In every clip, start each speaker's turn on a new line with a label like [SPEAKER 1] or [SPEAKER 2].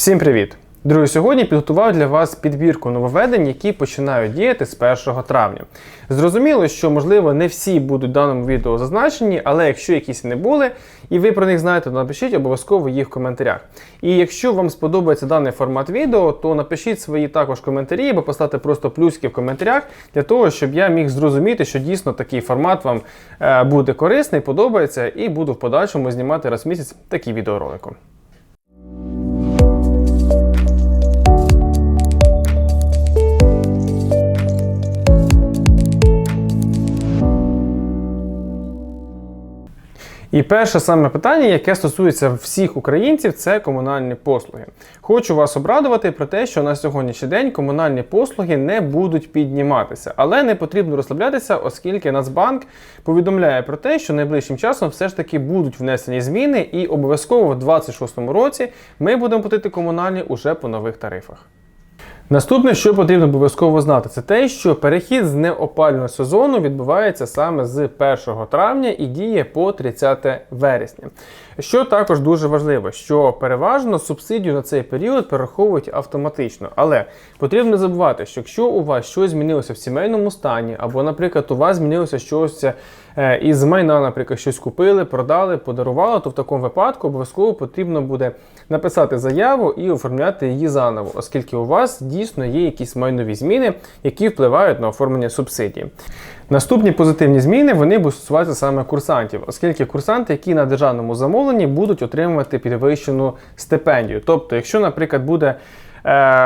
[SPEAKER 1] Всім привіт! Друзі, сьогодні підготував для вас підбірку нововведень, які починають діяти з 1 травня. Зрозуміло, що можливо не всі будуть в даному відео зазначені, але якщо якісь не були, і ви про них знаєте, то напишіть обов'язково їх в коментарях. І якщо вам сподобається даний формат відео, то напишіть свої також коментарі або поставте просто плюски в коментарях для того, щоб я міг зрозуміти, що дійсно такий формат вам е, буде корисний, подобається, і буду в подальшому знімати раз в місяць такі відеоролики. І перше саме питання, яке стосується всіх українців, це комунальні послуги. Хочу вас обрадувати про те, що на сьогоднішній день комунальні послуги не будуть підніматися, але не потрібно розслаблятися, оскільки Нацбанк повідомляє про те, що найближчим часом все ж таки будуть внесені зміни, і обов'язково в 2026 році ми будемо платити комунальні уже по нових тарифах. Наступне, що потрібно обов'язково знати, це те, що перехід з неопального сезону відбувається саме з 1 травня і діє по 30 вересня. Що також дуже важливо, що переважно субсидію на цей період перераховують автоматично. Але потрібно не забувати, що якщо у вас щось змінилося в сімейному стані, або, наприклад, у вас змінилося щось е, із майна, наприклад, щось купили, продали, подарували, то в такому випадку обов'язково потрібно буде написати заяву і оформляти її заново, оскільки у вас дійсно є якісь майнові зміни, які впливають на оформлення субсидії. Наступні позитивні зміни вони будуть стосуватися саме курсантів, оскільки курсанти, які на державному замовленні, будуть отримувати підвищену стипендію. Тобто, якщо, наприклад, буде е,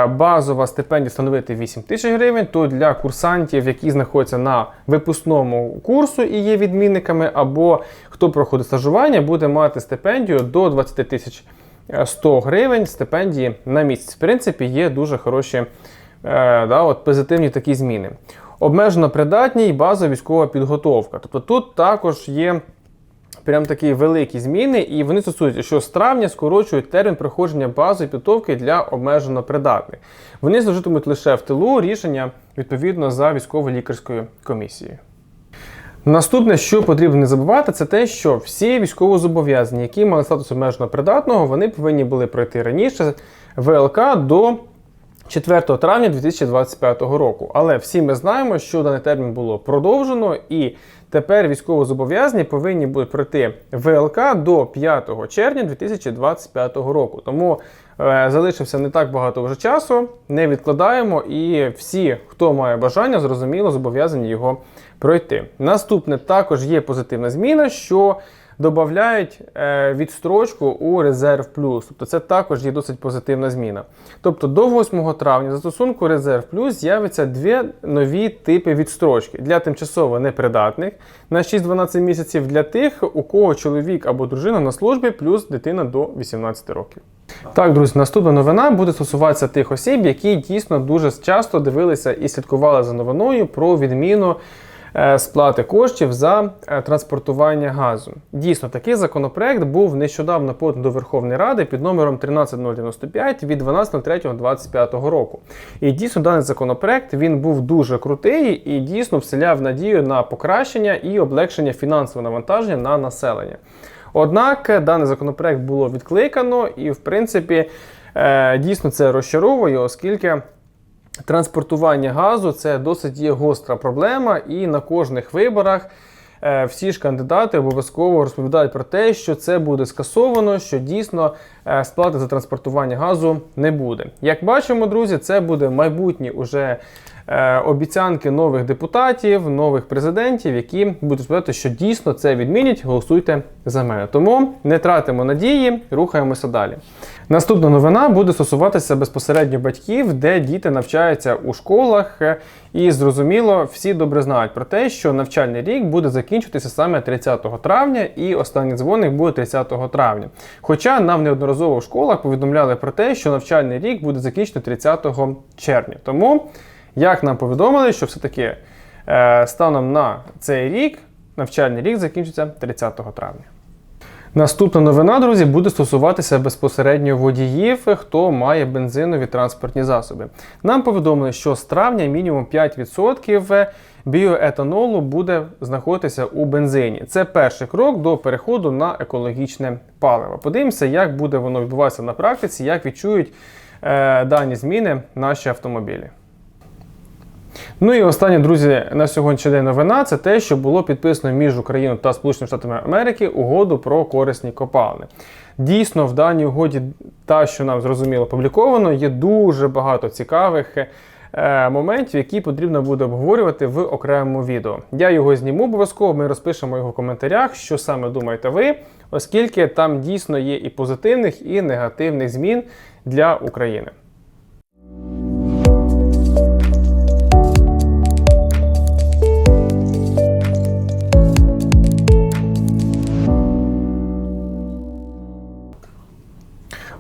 [SPEAKER 1] базова стипендія становити 8 тисяч гривень, то для курсантів, які знаходяться на випускному курсу і є відмінниками, або хто проходить стажування, буде мати стипендію до 20 тисяч 100 гривень стипендії на місяць. В принципі, є дуже хороші е, да, от позитивні такі зміни. Обмежено придатні і базова військова підготовка. Тобто тут також є прям такі великі зміни, і вони стосуються, що з травня скорочують термін проходження базової підготовки для обмежено придатних. Вони служитимуть лише в тилу рішення відповідно за військово-лікарською комісією. Наступне, що потрібно не забувати, це те, що всі військовозобов'язані, які мали статус обмежено придатного, вони повинні були пройти раніше ВЛК до 4 травня 2025 року. Але всі ми знаємо, що даний термін було продовжено, і тепер військовозобов'язані повинні будуть пройти ВЛК до 5 червня 2025 року. Тому е, залишився не так багато вже часу, не відкладаємо, і всі, хто має бажання, зрозуміло, зобов'язані його пройти. Наступне також є позитивна зміна, що додають е, відстрочку у резерв плюс. Тобто це також є досить позитивна зміна. Тобто до 8 травня за стосунку резерв плюс з'являться дві нові типи відстрочки для тимчасово непридатних на 6-12 місяців для тих, у кого чоловік або дружина на службі, плюс дитина до 18 років. Так, друзі, наступна новина буде стосуватися тих осіб, які дійсно дуже часто дивилися і слідкували за новиною про відміну. Е, сплати коштів за е, транспортування газу. Дійсно, такий законопроект був нещодавно поданий до Верховної Ради під номером 13095 від 12.03.25 року. І дійсно даний законопроект він був дуже крутий і дійсно вселяв надію на покращення і облегшення фінансового навантаження на населення. Однак даний законопроект було відкликано, і, в принципі, е, дійсно це розчаровує, оскільки. Транспортування газу це досить є гостра проблема, і на кожних виборах е, всі ж кандидати обов'язково розповідають про те, що це буде скасовано, що дійсно е, сплати за транспортування газу не буде. Як бачимо, друзі, це буде майбутнє уже Е, обіцянки нових депутатів, нових президентів, які будуть сказати, що дійсно це відмінять, голосуйте за мене. Тому не тратимо надії, рухаємося далі. Наступна новина буде стосуватися безпосередньо батьків, де діти навчаються у школах. І зрозуміло, всі добре знають про те, що навчальний рік буде закінчитися саме 30 травня, і останній дзвоник буде 30 травня. Хоча нам неодноразово в школах повідомляли про те, що навчальний рік буде закінчено 30 червня. Тому. Як нам повідомили, що все-таки е, станом на цей рік навчальний рік закінчиться 30 травня. Наступна новина, друзі, буде стосуватися безпосередньо водіїв, хто має бензинові транспортні засоби. Нам повідомили, що з травня мінімум 5% біоетанолу буде знаходитися у бензині. Це перший крок до переходу на екологічне паливо. Подивимося, як буде воно відбуватися на практиці, як відчують е, дані зміни наші автомобілі. Ну і останнє, друзі, на сьогоднішній день новина це те, що було підписано між Україною та Сполученими Штатами Америки угоду про корисні копалини. Дійсно, в даній угоді, та, що нам зрозуміло опубліковано, є дуже багато цікавих е, моментів, які потрібно буде обговорювати в окремому відео. Я його зніму обов'язково, ми розпишемо його в коментарях, що саме думаєте ви, оскільки там дійсно є і позитивних, і негативних змін для України.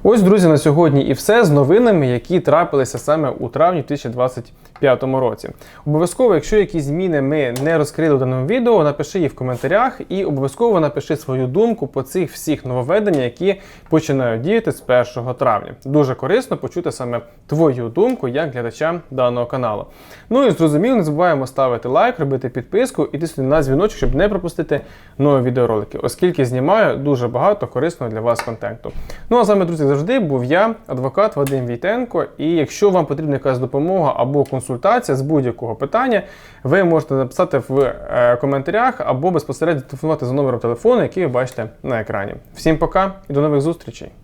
[SPEAKER 1] Ось, друзі, на сьогодні і все з новинами, які трапилися саме у травні 2025 році. Обов'язково, якщо якісь зміни ми не розкрили в даному відео, напиши їх в коментарях і обов'язково напиши свою думку по цих всіх нововведеннях, які починають діяти з 1 травня. Дуже корисно почути саме твою думку як глядача даного каналу. Ну і зрозуміло, не забуваємо ставити лайк, робити підписку і тиснути на дзвіночок, щоб не пропустити нові відеоролики, оскільки знімаю дуже багато корисного для вас контенту. Ну а з вами, друзі, завжди був я, адвокат Вадим Війтенко. І якщо вам потрібна якась допомога або консультація з будь-якого питання, ви можете написати в е, коментарях або безпосередньо телефонувати за номером телефону, який ви бачите на екрані. Всім пока і до нових зустрічей!